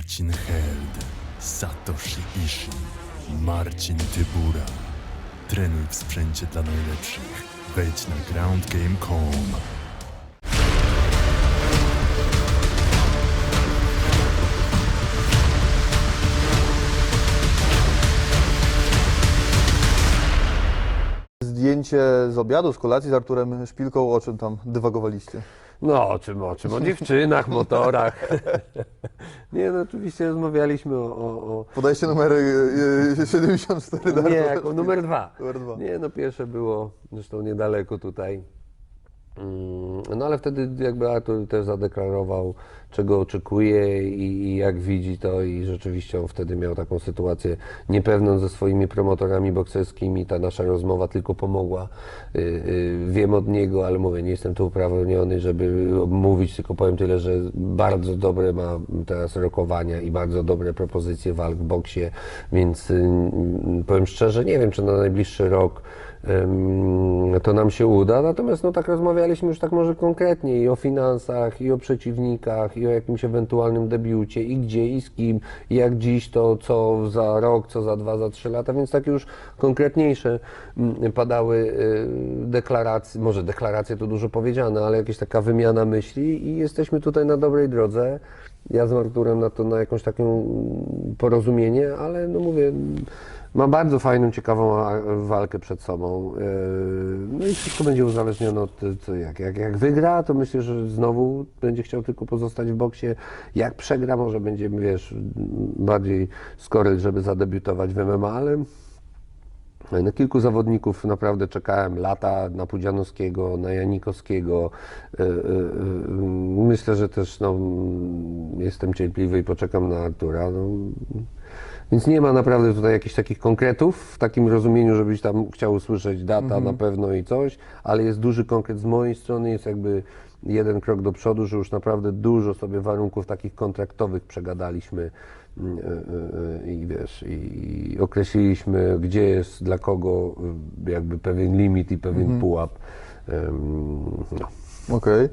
Marcin Held, Satoshi Ishii, Marcin Tybura. Trenuj w sprzęcie dla najlepszych. Wejdź na groundgame.com. Zdjęcie z obiadu, z kolacji z Arturem Szpilką, o czym tam dywagowaliście? No, o czym, o czym? O dziewczynach, motorach. Nie, no oczywiście rozmawialiśmy o... o, o... Podajcie numery y, y, 74 do Nie, Artura jako numer dwa. Numer dwa. Nie, no pierwsze było zresztą niedaleko tutaj. Mm, No ale wtedy jakby Artur też zadeklarował, czego oczekuje i, i jak widzi to i rzeczywiście on wtedy miał taką sytuację niepewną ze swoimi promotorami bokserskimi. Ta nasza rozmowa tylko pomogła. Y, y, Wiem od niego, ale mówię, nie jestem tu uprawniony, żeby mówić, tylko powiem tyle, że bardzo dobre ma teraz rokowania i bardzo dobre propozycje walk w boksie, więc y, powiem szczerze, nie wiem, czy na najbliższy rok to nam się uda. Natomiast no tak rozmawialiśmy już tak może konkretnie i o finansach, i o przeciwnikach, i o jakimś ewentualnym debiucie, i gdzie, i z kim, i jak dziś, to co za rok, co za dwa, za trzy lata, więc takie już konkretniejsze mm, padały y, deklaracje, może deklaracje to dużo powiedziane, ale jakaś taka wymiana myśli i jesteśmy tutaj na dobrej drodze. Ja z Arturem na to na jakąś taką porozumienie, ale no mówię, ma bardzo fajną, ciekawą walkę przed sobą. Yy, No i wszystko będzie uzależnione od co jak. jak. Jak wygra, to myślę, że znowu będzie chciał tylko pozostać w boksie. Jak przegra, może będzie, wiesz, bardziej skory, żeby zadebiutować w MMA, ale na kilku zawodników naprawdę czekałem lata, na Pudzianowskiego, na Janikowskiego. Y, Myślę, że też no, jestem cierpliwy i poczekam na Artura. No, więc nie ma naprawdę tutaj jakichś takich konkretów w takim rozumieniu, żebyś tam chciał usłyszeć data na pewno i coś, ale jest duży konkret z mojej strony, jest jakby jeden krok do przodu, że już naprawdę dużo sobie warunków takich kontraktowych przegadaliśmy mm, y, y, y, i wiesz, i określiliśmy, gdzie jest dla kogo jakby pewien limit i pewien pułap. Ym, No. Okej.